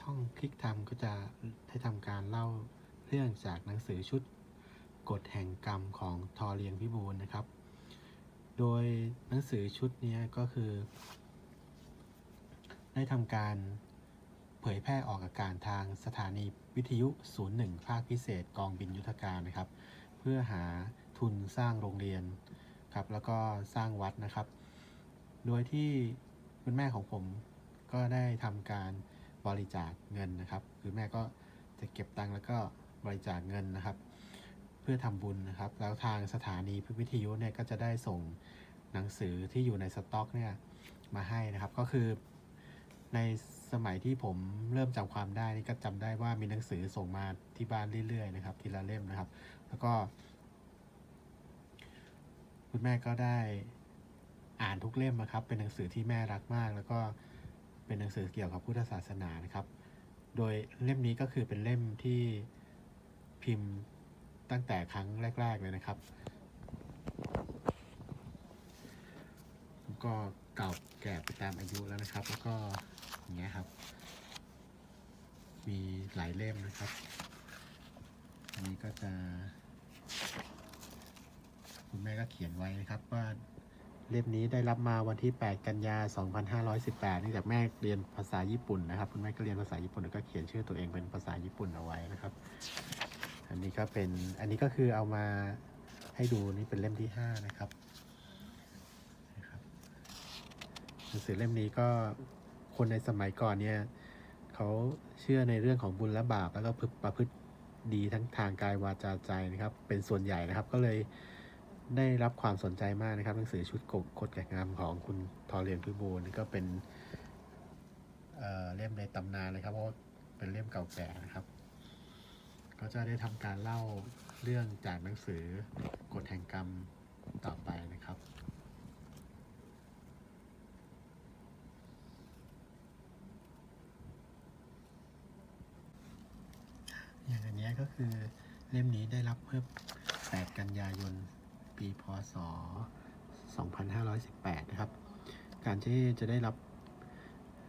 ช่องคลิกทำก็จะได้ทำการเล่าเรื่องจากหนังสือชุดกฎแห่งกรรมของทอเลียงพิบูลนะครับ โดยหนังสือชุดนี้ก็คือ ได้ทำการเผยแพร่ออกอากาศทางสถานีวิทยุ 01 ภาคพิเศษกองบินยุทธการนะครับ เพื่อหาทุนสร้างโรงเรียนครับแล้วก็สร้างวัดนะครับ โดยที่คุณแม่ของผมก็ได้ทำการ บริจาคเงินนะครับ คือแม่ก็จะเก็บตังค์แล้วก็บริจาคเงินนะครับ เพื่อทำบุญนะครับ แล้วทางสถานีวิทยุเนี่ยก็จะได้ส่งหนังสือที่อยู่ในสต็อกเนี่ยมาให้นะครับ ก็คือในสมัยที่ผมเริ่มจำความได้นี่ก็จำได้ว่ามีหนังสือส่งมาที่บ้านเรื่อยๆนะครับ ทีละเล่มนะครับ แล้วก็ คุณแม่ก็ได้อ่านทุกเล่มนะครับ เป็นหนังสือที่แม่รักมาก แล้วก็ เป็นหนังสือเกี่ยวกับพุทธศาสนานะครับ โดยเล่มนี้ก็คือเป็นเล่มที่พิมพ์ตั้งแต่ครั้งแรก ๆ เลยนะครับ ก็เก่าแก่ไปตามอายุแล้วนะครับ แล้วก็อย่างเงี้ยครับ มีหลายเล่มนะครับ อันนี้ก็จะ คุณแม่ก็เขียนไว้นะครับว่า เล่มนี้ได้รับมาวันที่ 8 กันยา 2518เนื่องจากแม่เรียนภาษาญี่ปุ่นนะครับคุณแม่ก็เรียนภาษาญี่ปุ่นแล้วก็เขียนชื่อตัวเองเป็นภาษาญี่ปุ่นเอาไว้นะครับ อันนี้ก็เป็นอันนี้ก็คือเอามาให้ดูนี่เป็นเล่มที่ 5 นะครับนะครับหนังสือเล่มนี้ก็คนในสมัยก่อนเนี่ยเขาเชื่อในเรื่องของบุญและบาปแล้วก็ประพฤติดีทั้งทางกายวาจาใจนะครับ เป็นส่วนใหญ่นะครับก็เลย ได้รับความสนใจมากนะครับ หนังสือชุดกฎกฎแก่งามของคุณทอเรียนพิบูลนี่ก็เป็นเอ่อเล่มในตำนานเลยครับเพราะเป็นเล่มเก่าแก่นะครับ ก็จะได้ทำการเล่าเรื่องจากหนังสือกฎแห่งกรรมต่อไปนะครับอย่างอันนี้ก็คือเล่มนี้ได้รับเมื่อ8กันยายน ปีพศ 2518 นะครับ การที่จะได้รับ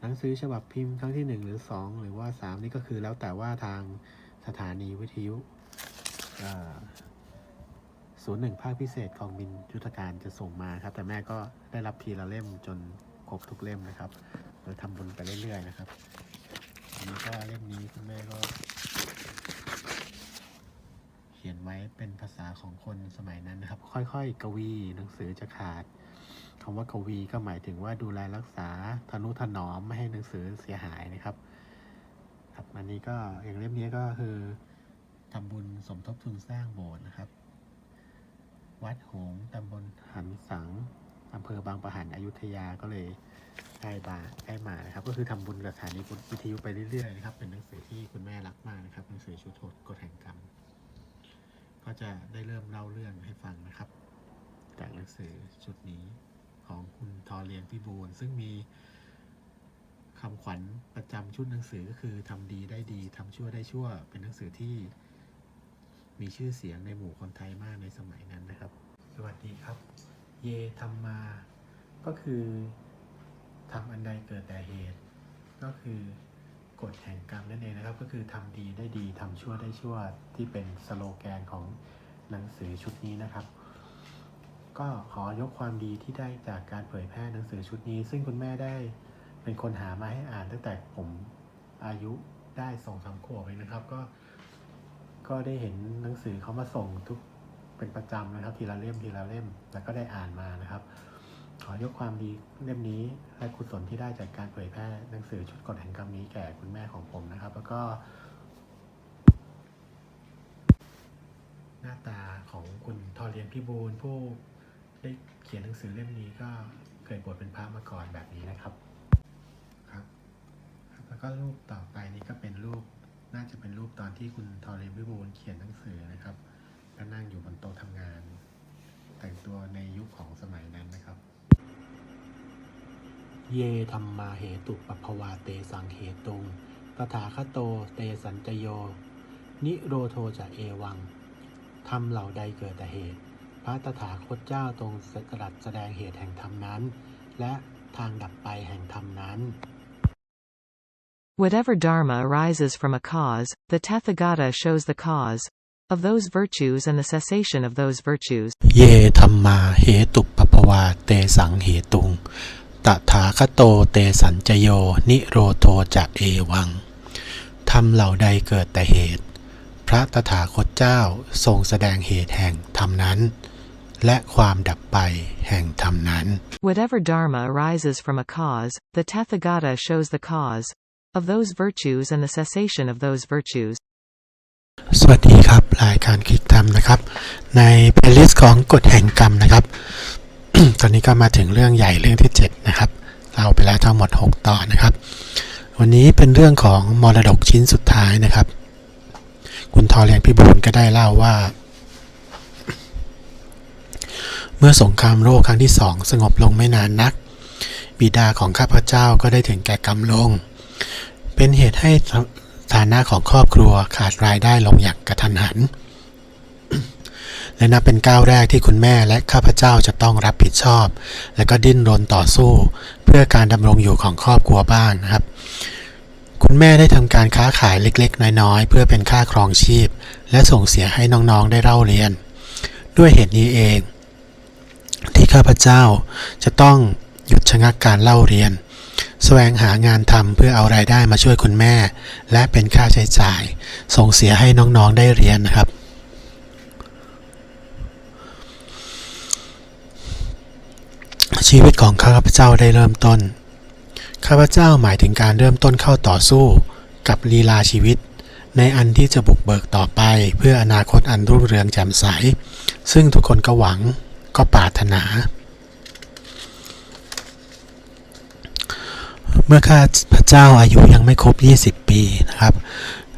หนังสือฉบับพิมพ์ครั้งที่ 1 หรือ 2 หรือว่า 3 นี่ก็คือแล้วแต่ว่าทางสถานีวิทยุศูนย์หนึ่งภาคพิเศษกองบินยุทธการจะส่งมาครับ แต่แม่ก็ได้รับทีละเล่มจนครบทุกเล่มนะครับโดยทำบุญไปเรื่อยๆนะครับอันนี้ก็เล่มนี้คุณแม่ก็ ขียนไว้เป็นภาษาของคนสมัยนั้นนะครับ ค่อยๆ กวีหนังสือจะขาดคำว่ากวีก็หมายถึงว่าดูแลรักษาทนุถนอมไม่ให้หนังสือเสียหายนะครับ ครับอันนี้ก็อย่างเล่มนี้ก็คือทำบุญสมทบทุนสร้างโบสถ์นะครับ วัดหงส์ตำบลหันสังอำเภอบางปะหันอยุธยาก็เลยได้บาได้มานะครับ ก็คือทำบุญกับสถานีวิทยุไปเรื่อยๆนะครับ เป็นหนังสือที่คุณแม่รักมากนะครับหนังสือชุดโทษกฎแห่งกรรม ก็จะได้เริ่มเล่าเรื่องให้ฟังนะครับ จากหนังสือชุดนี้ของคุณทอเลียนพิบูลซึ่งมีคำขวัญประจำชุดหนังสือก็คือทำดีได้ดีทำชั่วได้ชั่ว เป็นหนังสือที่มีชื่อเสียงในหมู่คนไทยมากในสมัยนั้นนะครับ สวัสดีครับ เยธรรมาก็คือทำอันใดเกิดแต่เหตุ ก็คือ กฎแห่งกรรมนั่นเองนะครับ ก็คือทำดีได้ดีทำชั่วได้ชั่วที่เป็นสโลแกนของหนังสือชุดนี้นะครับ ก็ขอยกความดีที่ได้จากการเผยแพร่หนังสือชุดนี้ ซึ่งคุณแม่ได้เป็นคนหามาให้อ่านตั้งแต่ผมอายุได้สองสามขวบเองนะครับ ก็ก็ได้เห็นหนังสือเขามาส่งทุกเป็นประจำนะครับ ทีละเล่มทีละเล่ม แล้วก็ได้อ่านมานะครับ ขอยกความดีเล่มนี้และกุศลที่ได้จากการเผยแพร่หนังสือชุดกฎแห่งกรรมนี้แก่คุณแม่ของผมนะครับ แล้วก็ หน้าตาของคุณทอเรียนพิบูลผู้ได้เขียนหนังสือเล่มนี้ก็เคยบวชเป็นพระมาก่อนแบบนี้นะครับครับ แล้วก็รูปต่อไปนี้ก็เป็นรูปน่าจะเป็นรูปตอนที่คุณทอเรียนพิบูลเขียนหนังสือนะครับก็นั่งอยู่บนโต๊ะทำงาน แต่งตัวในยุคของสมัยนั้นนะครับ เยธรรมาเหตุปปภวาเตสังเหตุงตถาคโตเตสัญจโย นิโรโทจะเอวังทำเหล่าใดเกิดแต่เหตุ พระตถาคตเจ้าทรงตรัสแสดงเหตุแห่งธรรมนั้น และทางดับไปแห่งธรรมนั้น Whatever dharma arises from a cause, the Tathagata shows the cause of those virtues and the cessation of those virtues. เยธรรมาเหตุปปวาเตสังเหตุง ตถาคโตเตสัญจโย นิโรโทจะเอวังทำเหล่าใดเกิดแต่เหตุ พระตถาคตเจ้าทรงแสดงเหตุแห่งธรรมนั้น และความดับไปแห่งธรรมนั้น Whatever dharma arises from a cause, the Tathagata shows the cause of those virtues and the cessation of those virtues. สวัสดีครับรายการคลิกทำนะครับ ในเพลย์ลิสต์ของกฎแห่งกรรมนะครับ ตอนนี้ก็มาถึงเรื่องใหญ่เรื่องที่ 7 นะครับ เราไปแล้วทั้งหมด 6 ตอนนะครับ วันนี้เป็นเรื่องของมรดกชิ้นสุดท้ายนะครับ คุณทอเรียนพิบูลก็ได้เล่าว่า เมื่อสงครามโลกครั้งที่สองสงบลงไม่นานนัก บิดาของข้าพเจ้าก็ได้ถึงแก่กรรมลง เป็นเหตุให้ฐานะของครอบครัวขาดรายได้ลงอย่างกระทันหัน และนับเป็นก้าวแรกที่คุณแม่และข้าพเจ้าจะต้องรับผิดชอบ และก็ดิ้นรนต่อสู้ เพื่อการดำรงอยู่ของครอบครัวบ้างนะครับ คุณแม่ได้ทำการค้าขายเล็กๆ น้อยๆ เพื่อเป็นค่าครองชีพ และส่งเสียให้น้องๆได้เล่าเรียน ด้วยเหตุนี้เอง ที่ข้าพเจ้าจะต้องหยุดชะงักการเล่าเรียนแสวงหางานทำเพื่อเอารายได้มาช่วยคุณแม่ และเป็นค่าใช้จ่าย ส่งเสียให้น้องๆได้เรียนนะครับ ชีวิตของข้าพเจ้าได้เริ่มต้น ข้าพเจ้าหมายถึงการเริ่มต้นเข้าต่อสู้กับลีลาชีวิต ในอันที่จะบุกเบิกต่อไป เพื่ออนาคตอันรุ่งเรืองแจ่มใส ซึ่งทุกคนก็หวังก็ปรารถนา เมื่อข้าพเจ้าอายุยังไม่ครบ 20 ปีนะครับ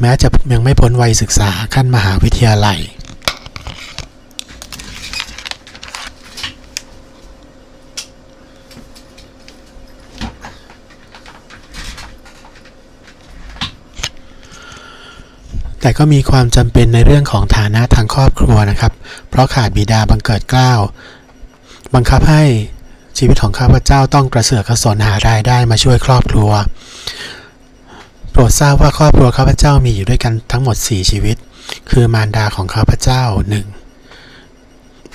แม้จะยังไม่พ้นวัยศึกษาขั้นมหาวิทยาลัย แต่ก็มีความจำเป็นในเรื่องของฐานะทางครอบครัวนะครับ เพราะขาดบิดาบังเกิดเกล้าวบังคับให้ชีวิตของข้าพเจ้าต้องกระเสือกกระสนหารายได้มาช่วยครอบครัว โปรดทราบว่าครอบครัวข้าพเจ้ามีอยู่ด้วยกันทั้งหมด 4 ชีวิต คือมารดาของข้าพเจ้าหนึ่ง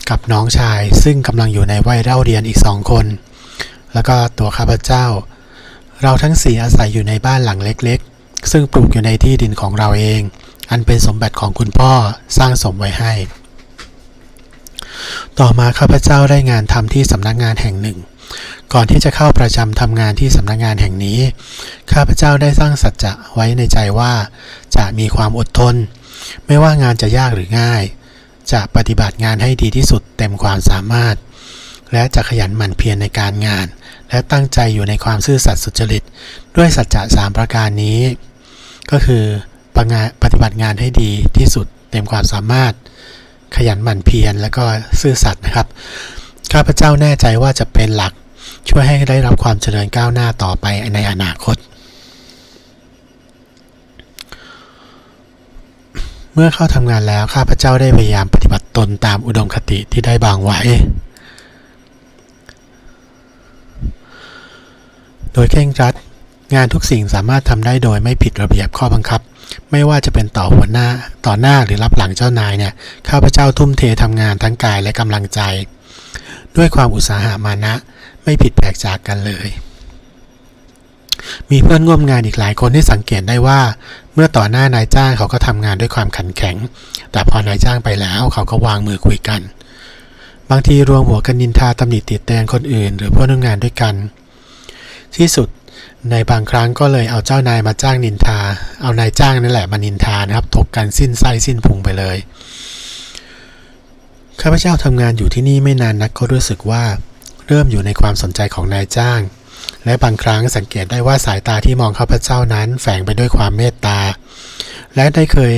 กับน้องชายซึ่งกำลังอยู่ในวัยเล่าเรียนอีกสองคน แล้วก็ตัวข้าพเจ้า เราทั้งสี่อาศัยอยู่ในบ้านหลังเล็ก ๆ ซึ่งปลูกอยู่ในที่ดินของเราเอง อันเป็นสมบัติของคุณพ่อสร้างสมไว้ให้ ต่อมาข้าพเจ้าได้งานทำที่สำนักงานแห่งหนึ่ง ก่อนที่จะเข้าประจำทำงานที่สำนักงานแห่งนี้ ข้าพเจ้าได้สร้างสัจจะไว้ในใจว่า จะมีความอดทน ไม่ว่างานจะยากหรือง่าย จะปฏิบัติงานให้ดีที่สุดเต็มความสามารถ และจะขยันหมั่นเพียรในการงาน และตั้งใจอยู่ในความซื่อสัตย์สุจริต ด้วยสัจจะสามประการนี้ ก็คือ ปปฏิบัติงานให้ดีที่สุดเต็มความสามารถขยันหมั่นเพียรและก็ซื่อสัตย์นะครับ ข้าพเจ้าแน่ใจว่าจะเป็นหลักช่วยให้ได้รับความเจริญก้าวหน้าต่อไปในอนาคต เมื่อเข้าทำงานแล้วข้าพเจ้าได้พยายามปฏิบัติตนตามอุดมคติที่ได้บางไว้ โดยเคร่งครัด งานทุกสิ่งสามารถทำได้โดยไม่ผิดระเบียบข้อบังคับ ไม่ว่าจะเป็นต่อหัวหน้าต่อหน้าหรือรับหลังเจ้านายเนี่ยข้าพเจ้าทุ่มเททำงานทั้งกายและกำลังใจ ด้วยความอุตสาหะมานะ ไม่ผิดแปลกจากกันเลย มีเพื่อนร่วมงานอีกหลายคนที่สังเกตได้ว่า เมื่อต่อหน้านายจ้างเขาก็ทำงานด้วยความขันแข็ง แต่พอนายจ้างไปแล้วเขาก็วางมือคุยกัน บางทีรวมหัวกันนินทาตำหนิติดแตนคนอื่น หรือเพื่อนร่วมงานด้วยกัน ที่สุด ในบางครั้งก็เลยเอาเจ้านายมาจ้างนินทา เอานายจ้างนั่นแหละมานินทานะครับถกกันสิ้นไส้สิ้นพุงไปเลยข้าพเจ้าทำงานอยู่ที่นี่ไม่นานนักก็รู้สึกว่า เริ่มอยู่ในความสนใจของนายจ้าง และบางครั้งสังเกตได้ว่าสายตาที่มองข้าพเจ้านั้นแฝงไปด้วยความเมตตา และได้เคย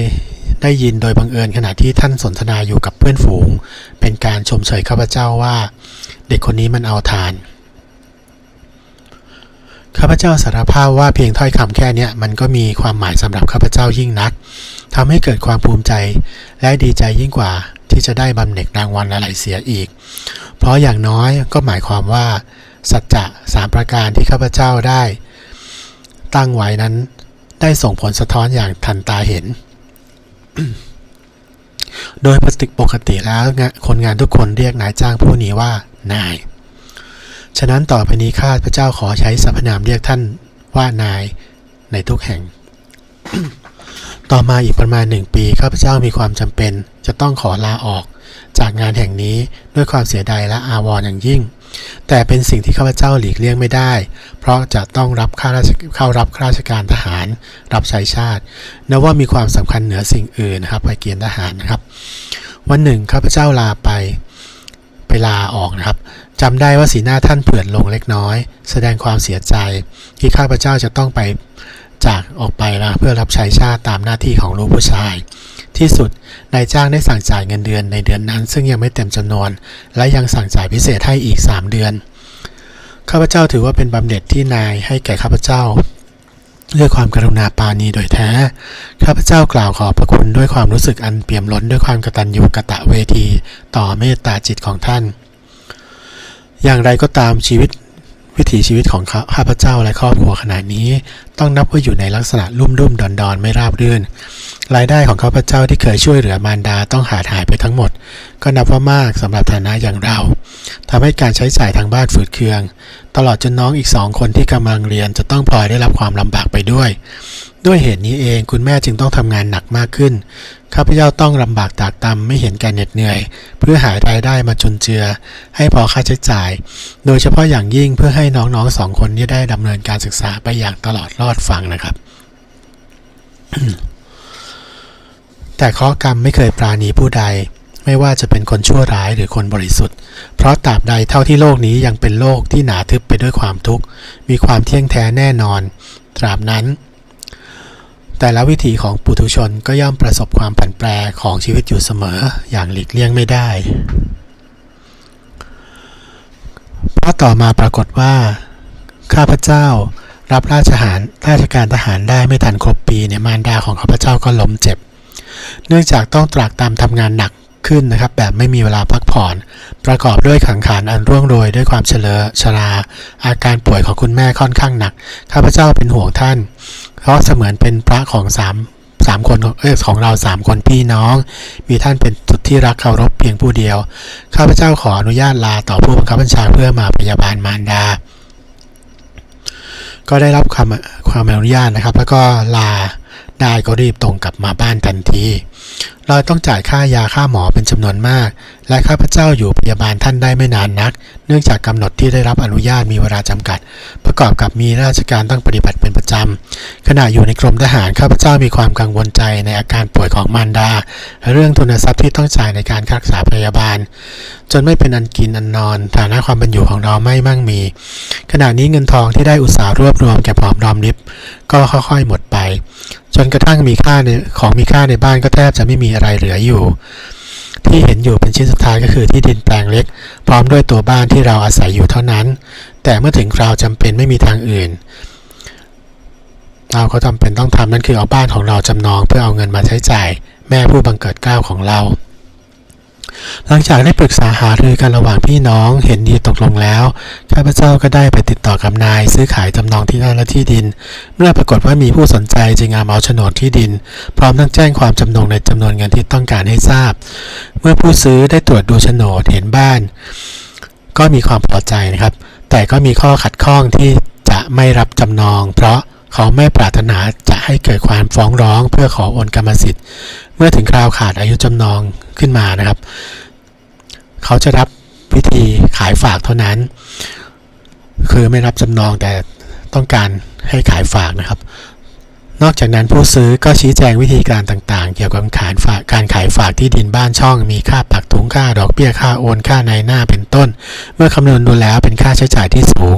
ได้ยินโดยบังเอิญขณะที่ท่านสนทนาอยู่กับเพื่อนฝูง เป็นการชมเชยข้าพเจ้าว่า เด็กคนนี้มันเอาทาน ข้าพเจ้าสารภาพว่าเพียงถ้อยคำแค่นี้มันก็มีความหมายสำหรับข้าพเจ้ายิ่งนักทำให้เกิดความภูมิใจและดีใจยิ่งกว่าที่จะได้บำเหน็จรางวัลอะไรเสียอีก เพราะอย่างน้อยก็หมายความว่า สัจจะสามประการที่ข้าพเจ้าได้ ตั้งไว้นั้นได้ส่งผลสะท้อนอย่างทันตาเห็น โดยปกติแล้วคนงานทุกคนเรียกนายจ้างผู้นี้ว่านาย ฉะนั้นต่อไปนี้ข้าพเจ้าขอใช้สรรพนามเรียกท่านว่านายในทุกแห่ง ต่อมาอีกประมาณหนึ่งปีข้าพเจ้ามีความจำเป็น จะต้องขอลาออก จากงานแห่งนี้ด้วยความเสียดายและอาวรณ์อย่างยิ่ง แต่เป็นสิ่งที่ข้าพเจ้าหลีกเลี่ยงไม่ได้ เพราะจะต้องรับข้าราชเข้ารับข้าราชการทหาร รับใช้ชาตินับว่ามีความสำคัญเหนือสิ่งอื่นนะครับไปเกณฑ์ทหารนะครับ วันหนึ่งข้าพเจ้าลาไปไปลาออกนะครับ จำได้ว่าสีหน้าท่านเผือดลงเล็กน้อย แสดงความเสียใจ ที่ข้าพเจ้าจะต้องไปจากออกไปนะเพื่อรับใช้ชาติตามหน้าที่ของลูกผู้ชาย ที่สุดนายจ้างได้สั่งจ่ายเงินเดือนในเดือนนั้น ซึ่งยังไม่เต็มจำนวน และยังสั่งจ่ายพิเศษให้อีก 3 เดือน ข้าพเจ้าถือว่าเป็นบำเหน็จที่นายให้แก่ข้าพเจ้าด้วยความกรุณาปาณีโดยแท้ ข้าพเจ้ากล่าวขอบพระคุณด้วยความรู้สึกอันเปี่ยมล้นด้วยความกตัญญูกะตะเวที ต่อเมตตาจิตของท่าน อย่างไรก็ตามชีวิตวิถีชีวิตของข้าข้าพเจ้าและครอบครัวขณะนี้ ต้องนับว่าอยู่ในลักษณะลุ่มรุ่มดอนดอนไม่ราบรื่น รายได้ของข้าพเจ้าที่เคยช่วยเหลือมารดาต้องหาดหายไปทั้งหมด ก็นับว่ามากสำหรับฐานะอย่างเราทำให้การใช้จ่ายทางบ้านฝืดเคือง ตลอดจนน้องอีกสองคนที่กำลังเรียนจะต้องพลอยได้รับความลำบากไปด้วย ด้วยเหตุนี้เองคุณแม่จึงต้องทำงานหนักมากขึ้น ข้าพเจ้าต้องลำบากตากตำไม่เห็นแก่เหน็ดเหนื่อย เพื่อหารายได้มาจุนเจือ ให้พอค่าใช้จ่าย โดยเฉพาะอย่างยิ่งเพื่อให้น้องๆสองคนนี้ได้ดำเนินการศึกษาไปอย่างตลอดรอดฟังนะครับ แต่ข้อกรรมไม่เคยปราณีผู้ใด ไม่ว่าจะเป็นคนชั่วร้ายหรือคนบริสุทธิ์ เพราะตราบใดเท่าที่โลกนี้ยังเป็นโลกที่หนาทึบไปด้วยความทุกข์ มีความเที่ยงแท้แน่นอน ตราบนั้น แต่ละวิถีของปุถุชนก็ย่อมประสบความผันแปรของชีวิตอยู่เสมออย่างหลีกเลี่ยงไม่ได้เพราะต่อมาปรากฏว่า ข้าพเจ้ารับราชหารราชการทหารได้ไม่ทันครบปีเนี่ยมารดาของข้าพเจ้าก็ล้มเจ็บ เนื่องจากต้องตรากตามทำงานหนักขึ้นนะครับแบบไม่มีเวลาพักผ่อน ประกอบด้วยขังขานอันร่วงโรยด้วยความเฉลอชรา อาการป่วยของคุณแม่ค่อนข้างหนัก ข้าพเจ้าเป็นห่วงท่าน เพราะเสมือนเป็นพระของสามสามคนเออของเราสามคนพี่น้อง มีท่านเป็นสุดที่รักเคารพเพียงผู้เดียว ข้าพเจ้าขออนุญาตลาต่อผู้บังคับบัญชาเพื่อมาพยาบาลมารดา ก็ได้รับความความอนุญาตนะครับ แล้วก็ลา ได้ก็รีบตรงกลับมาบ้านทันที เราต้องจ่ายค่ายาค่าหมอเป็นจำนวนมาก และข้าพเจ้าอยู่พยาบาลท่านได้ไม่นานนัก เนื่องจากกำหนดที่ได้รับอนุญาตมีเวลาจำกัด ประกอบกับมีราชการต้องปฏิบัติเป็นประจำขณะอยู่ในกรมทหารข้าพเจ้ามีความกังวลใจในอาการป่วยของมารดา เรื่องทุนทรัพย์ที่ต้องจ่ายในการรักษาพยาบาล จนไม่เป็นอันกินอันนอน ฐานะความเป็นอยู่ของเราไม่มั่งมี ขณะนี้เงินทองที่ได้อุตสาห์รวบรวมเก็บหอมรอมริบก็ค่อยๆหมดไป จนกระทั่งมีค่าในของมีค่าในบ้านก็แทบจะไม่มีอะไรเหลืออยู่ ที่เห็นอยู่เป็นชิ้นสุดท้ายก็คือที่ดินแปลงเล็ก พร้อมด้วยตัวบ้านที่เราอาศัยอยู่เท่านั้น แต่เมื่อถึงคราวจำเป็นไม่มีทางอื่น เราก็จำเป็นต้องทำนั่นคือเอาบ้านของเราจำนองเพื่อเอาเงินมาใช้จ่าย แม่ผู้บังเกิดเกล้าของเรา หลังจากได้ปรึกษาหารือกันระหว่างพี่น้องเห็นดีตกลงแล้วข้าพเจ้าก็ได้ไปติดต่อกับนาย ซื้อขายจำนองที่นั่นและที่ดิน เมื่อปรากฏว่ามีผู้สนใจจึงนำเอาโฉนดที่ดิน พร้อมทั้งแจ้งความจำนงในจำนวนเงินที่ต้องการให้ทราบ เมื่อผู้ซื้อได้ตรวจดูโฉนดเห็นบ้าน ก็มีความพอใจนะครับ แต่ก็มีข้อขัดข้องที่จะไม่รับจำนอง เพราะ เขาไม่ปรารถนาจะให้เกิดความฟ้องร้องเพื่อขอโอนกรรมสิทธิ์ เมื่อถึงคราวขาดอายุจำนองขึ้นมานะครับ เขาจะรับพิธีขายฝากเท่านั้น คือไม่รับจำนองแต่ต้องการให้ขายฝากนะครับ นอกจากนั้นผู้ซื้อก็ชี้แจงวิธีการต่างๆ เกี่ยวกับการขายฝากการขายฝากที่ดินบ้านช่องมีค่าปักถุงค่าดอกเบี้ยค่าโอนค่าในหน้าเป็นต้น เมื่อคำนวณดูแล้วเป็นค่าใช้จ่ายที่สูง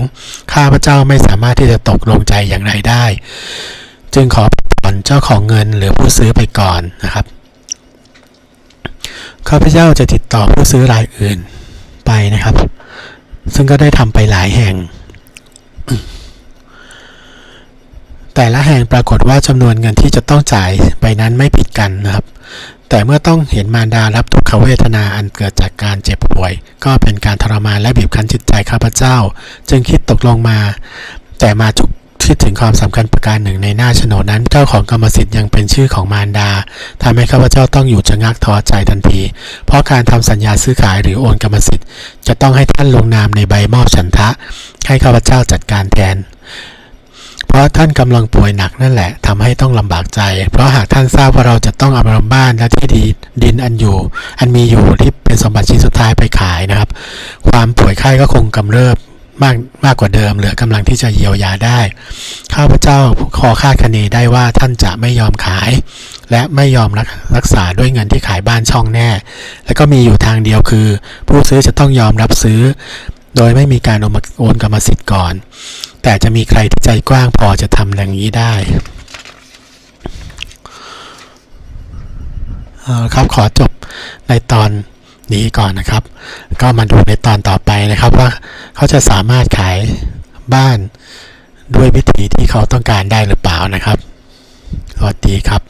ข้าพเจ้าไม่สามารถที่จะตกลงใจอย่างไรได้ จึงขอผ่อนเจ้าของเงินหรือผู้ซื้อไปก่อนนะครับข้าพเจ้าจะติดต่อผู้ซื้อรายอื่นไปนะครับ ซึ่งก็ได้ทำไปหลายแห่ง แต่ละแห่งปรากฏว่าจำนวนเงินที่จะต้องจ่ายไปนั้นไม่ผิดกันนะครับ แต่เมื่อต้องเห็นมารดารับทุกขเวทนาอันเกิดจากการเจ็บป่วย ก็เป็นการทรมานและบีบคั้นจิตใจข้าพเจ้า จึงคิดตกลงมา แต่มาทุกคิดถึงความสำคัญประการหนึ่งในหน้าโฉนดนั้น เจ้าของกรรมสิทธิ์ยังเป็นชื่อของมารดาทำให้ข้าพเจ้าต้องอยู่ชะงักท้อใจทันที เพราะการทำสัญญาซื้อขายหรือโอนกรรมสิทธิ์ จะต้องให้ท่านลงนามในใบมอบฉันทะ ให้ข้าพเจ้าจัดการแทน เพราะท่านกำลังป่วยหนักนั่นแหละทำให้ต้องลำบากใจ เพราะหากท่านทราบว่าเราจะต้องเอาบ้านและที่ดินดินอันอยู่ อันมีอยู่ที่เป็นสมบัติชิ้นสุดท้ายไปขายนะครับ ความป่วยไข้ก็คงกำเริบมากมากกว่าเดิมเหลือกำลังที่จะเยียวยาได้ ข้าพเจ้าขอคาดคะเนได้ว่าท่านจะไม่ยอมขาย และไม่ยอมรักรักษาด้วยเงินที่ขายบ้านช่องแน่ และก็มีอยู่ทางเดียวคือ ผู้ซื้อจะต้องยอมรับซื้อ โดยไม่มีการโอนกรรมสิทธิ์ก่อน แต่จะมีใครที่ใจกว้างพอจะทำอย่างนี้ได้เอาละครับขอจบในตอนนี้ก่อนนะครับ ก็มาดูในตอนต่อไปนะครับว่าเขาจะสามารถขายบ้านด้วยวิธีที่เขาต้องการได้หรือเปล่านะครับ สวัสดีครับ